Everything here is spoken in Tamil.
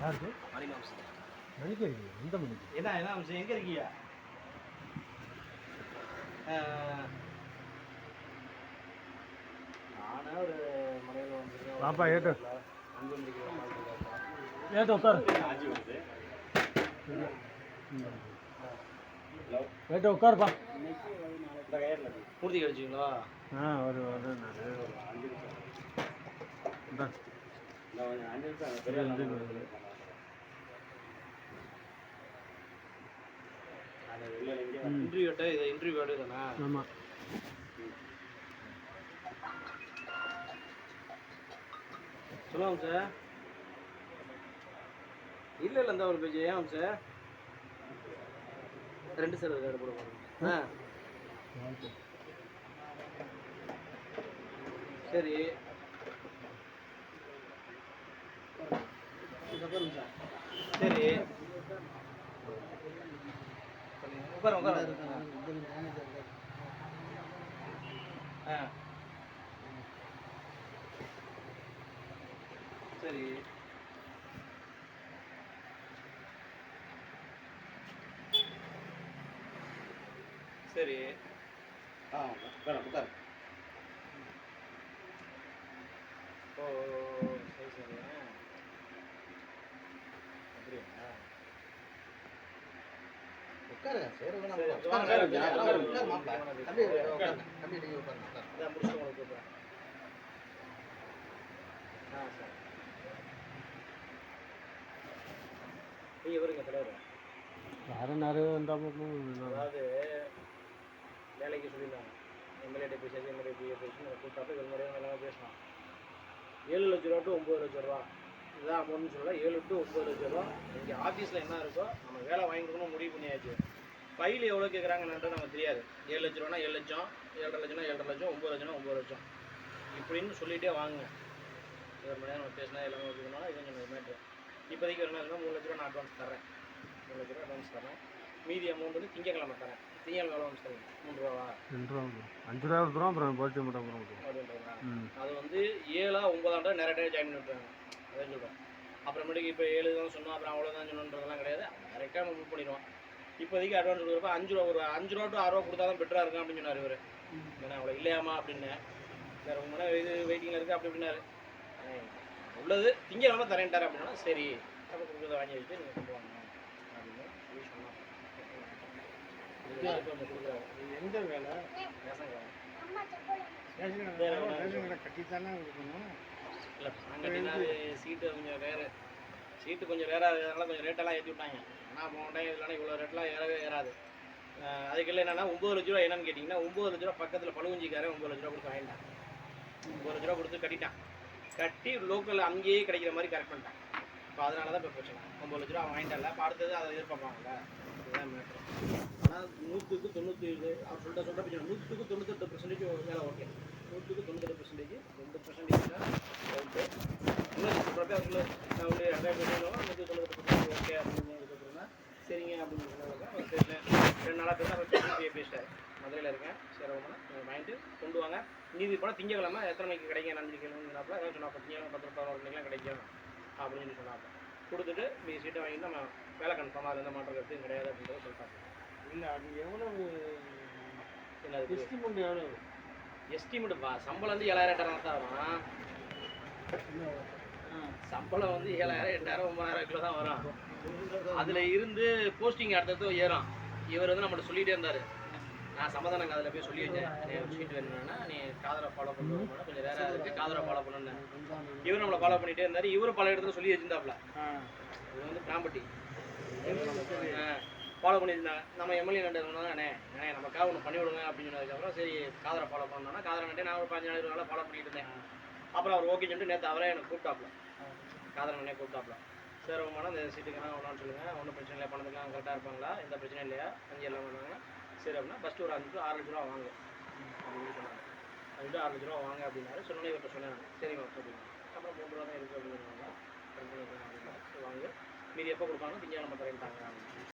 யாருக்கு மணி மாம்சம் மணிக்கு இருக்கு எந்த மணிக்கு? என்ன என்ன அம்சம் எங்கே இருக்கீங்க? நானே ஒரு மலையில் வந்து பாப்பா ஏட்டு அஞ்சு மணிக்கு ஏட்டு உட்காரு. ஆஜி வந்து ஏட்டு உட்காருப்பா. பூர்த்தி கழிச்சிங்களா ஆ ஒரு ஒரு அஞ்சு நிமிஷம். அஞ்சு நிமிஷம் இது பெரிய வந்து ஆளு. இது. அது வெளியில எங்கேயோ இன்டர்வியூ இது இன்டர்வியூ எடுக்கணா ஆமா. சொல்லுவாங்க சார் இல்லை இல்லை இந்த ஒரு பேஜ் ஏன் சார் ரெண்டு சார் இருக்காரு போட போகிறோம் ஆ. சரி. சரி. உட்கார உட்கார ஆ. சரி. சரி. ஆ உட்கார உட்கார ஓ. யாரும் நிறைய வந்தாலும் அதாவது வேலைக்கு சொல்லியிருந்தாங்க. எம்எல்ஏ பேசியாச்சு எம்எல்ஏ பேசி நம்ம கூப்பிட்டாப்ப இது முறையாக நல்லா பேசலாம் ஏழு லட்ச ரூபா டு ஒம்பது லட்ச ரூபா. இதுதான் அமௌண்ட்னு சொல்லல ஏழு டு ஒம்பது லட்ச ரூபா. இங்கே ஆஃபீஸில் என்ன இருக்கோ நம்ம வேலை வாங்கி கொடுக்கணும் முடிவு பண்ணியாச்சு. ஃபைல் எவ்வளோ கேட்குறாங்கன்றது நமக்கு தெரியாது. ஏழு லட்ச ரூபானா ஏழு லட்சம் ஏழரை லட்சம்னா ஏழரை லட்சம் ஒம்பது லட்சம்னா ஒம்பது லட்சம். இப்படின்னு சொல்லிகிட்டே வாங்குங்க. ஒரு மணி நேரம் நம்ம பேசினா எல்லாமே வச்சுக்கணும் இது கொஞ்சம் மேட்ரு இப்போதைக்கு என்ன மூணு லட்ச ரூபா நான் அட்வான்ஸ் தரேன் மூணு லட்ச ரூபா அட்வான்ஸ் தரேன் மீதி அமௌண்ட் வந்து திங்கக்கிழமை தரேன் திங்கக்கிழமை அட்வான்ஸ் தரேன் மூணு ரூபாவா? ரெண்டு ரூபா. அஞ்சு ரூபா கொடுத்துருவோம் அப்புறம் போச்சு மட்டும் ம். அது வந்து ஏழா ஒன்பதாண்டா நேரடியாக ஜாயின் பண்ணி விட்டுறாங்க அதான் சொல்கிறேன் அப்புறமேட்டுக்கு இப்போ ஏழு தான் சொன்னோம் அப்புறம் அவ்வளோதான் சொன்னோன்றதெல்லாம் கிடையாது. டேரெக்டாக நம்ம புக் பண்ணிடுவோம். இப்போதைக்கு அட்வான்ஸ் கொடுக்குறப்ப அஞ்சு ரூபா ஒரு அஞ்சு ரூபா டு ஆறு ரூபா கொடுத்தா தான் பெட்டராக இருக்கும் அப்படின்னு சொன்னார் இவர். ஏன்னா அவ்வளோ இல்லையாமா அப்படின்னு. வேறு ரொம்ப நேரம் இது வெயிட்டிங்கில் இருக்குது அப்படி இப்படின்னாரு. அஹ் உள்ளது திங்கக்கிழமை தரேன்ட்டார் அப்படின்னா சரி அப்போ கொடுக்குறத வாங்கி வச்சு நீங்கள் கொண்டு வாங்க அப்படின்னு சொல்லி சொன்னாங்க எந்த வேலை? ரேஷன் கடை. ரேஷன் கடை. வேற கட்டித்தானே கொடுக்கணும். இல்லை சீட்டு கொஞ்சம் ரேரு சீட்டு கொஞ்சம் ரேராக இருக்கிறதுனால கொஞ்சம் ரேட்டெல்லாம் ஏற்றி விட்டாங்க. ஆனால் போன டைம் இல்லைனா இவ்வளோ ரேட்லாம் ஏறவே ஏறாது. அஹ் என்னென்னா என்னன்னா ஒம்பது லட்ச ரூபா என்னன்னு கேட்டிங்கன்னா ஒம்பது லட்ச ரூபா பக்கத்தில் பழுவஞ்சிக்காரன் ஒம்பது லட்ச ரூபா கொடுத்து வாங்கிட்டான். ஒம்பது லட்ச ரூபா கொடுத்து கட்டிட்டான். கட்டி லோக்கல் அங்கேயே கிடைக்கிற மாதிரி கரெக்ட் பண்ணிட்டான். இப்போ அதனால தான் இப்போ பிரச்சனை. ஒம்பது லட்ச ரூபா அவன் வாங்கிட்டான்ல அடுத்தது அதை எதிர்பார்ப்பாங்கல்ல அதுதான் மேட்ரு ஆனால் நூற்றுக்கு தொண்ணூற்றி ஏழு அவர் சொல்லிட்ட சொல்கிற பிரச்சனை நூற்றுக்கு தொண்ணூற்றி பர்சன்டேஜ் வேலை ஓகே நூற்றுக்கு தொண்ணூத்தெட்டு பர்சன்டேஜ் ரெண்டு பர்சன்டேஜ் தான் ஓகே இன்னும் சொல்கிறப்ப அதுக்குள்ள நான் வந்து ரெண்டாயிரம் பேசுகிறோம் நூற்றி தொண்ணூத்தெட்டு பர்சன்டேஜ் ஓகே அப்படின்னு சொல்லிட்டுருந்தா அப்படின்னு தெரியல ரெண்டு நாளாக பேச பேசி பேசிட்டார் மதுரையில் இருக்கேன் சரி ஒன்று நீங்கள் வாங்கிட்டு கொண்டு வாங்க நீதி பணம் திங்கக்கிழமை எத்தனை மணிக்கு கிடைக்கும் நன்றி கேள்வினாப்பில் அதான் சொன்னா திங்கக்கிழமை பத்து பதினோரு மணிக்கெலாம் கிடைக்கும் அப்படின்னு சொன்னாங்க கொடுத்துட்டு மீதி சீட்டை வாங்கிட்டு நம்ம வேலை கன்ஃபார்மாக அது எந்த மாற்றம் கருத்தும் கிடையாது அப்படின்றத சொல்லிட்டாங்க இல்லை அது எவ்வளவு? என்னது எஸ்டிமெண்ட் எவ்வளவு எஸ்டிமேட் பா சம்பளம் வந்து ஏழாயிரம் எட்டாயிரம் தான் சம்பளம் வந்து ஏழாயிரம் எட்டாயிரம் ஒன்பதாயிரம் கிலோ தான் வரும். அதில் இருந்து போஸ்டிங் அடுத்தது ஏறும். இவர் வந்து நம்மள்ட்ட சொல்லிகிட்டே இருந்தார். நான் சமாதானம் அதில் போய் சொல்லி வச்சேன். நீ சீட் வேணும்னா நீ காதரை ஃபாலோ பண்ணுவோம் கொஞ்சம் வேற இருக்குது காதரை ஃபாலோ பண்ணுன்னு. இவர் நம்மளை ஃபாலோ பண்ணிகிட்டே இருந்தார். இவரும் பல இடத்துல சொல்லி வச்சிருந்தாப்புல. இது வந்து ப்ராம்பர்ட்டி ஃபாலோ பண்ணியிருந்தாங்க நம்ம எம்எல்ஏ நண்டு அண்ணே அண்ணே நமக்காக ஒன்று பண்ணி விடுங்க அப்படின்னு சொன்னதுக்கப்புறம் சரி காதரை ஃபாலோ பண்ணோன்னா காதரை நட்டே நான் ஒரு பதினஞ்சு நாள் ஃபாலோ பண்ணிட்டு இருந்தேன். அப்புறம் அவர் ஓகே சொல்லிட்டு நேற்று அவரே எனக்கு கூப்பிட்டாப்ல காதல் நன்னே கூப்பிட்டாப்ல சார் உங்க மேடம் இந்த சீட்டுக்கெல்லாம் ஒன்றான்னு சொல்லுங்கள் ஒன்றும் பிரச்சனை இல்லை பணத்துக்குலாம் கரெக்டாக இருப்பாங்களா? எந்த பிரச்சனையும் இல்லையா? அஞ்சு எல்லாம் பண்ணுவாங்க. சரி அப்படின்னா ஃபஸ்ட்டு ஒரு அஞ்சு ஆறு லட்ச ரூபா வாங்க. அப்படின்னு சொன்னாங்க. அஞ்சு ஆறு லட்ச ரூபா வாங்க அப்படின்னாரு. சொன்னே இவர்கிட்ட சரி சரிங்க அப்படின்னு அப்புறம் மூணு ரூபா தான் இருக்குது அப்படின்னு சொன்னாங்க வாங்க. மீதி எப்போ கொடுப்பாங்க? திங்கக்கிழமை தரேன்ட்டாங்க.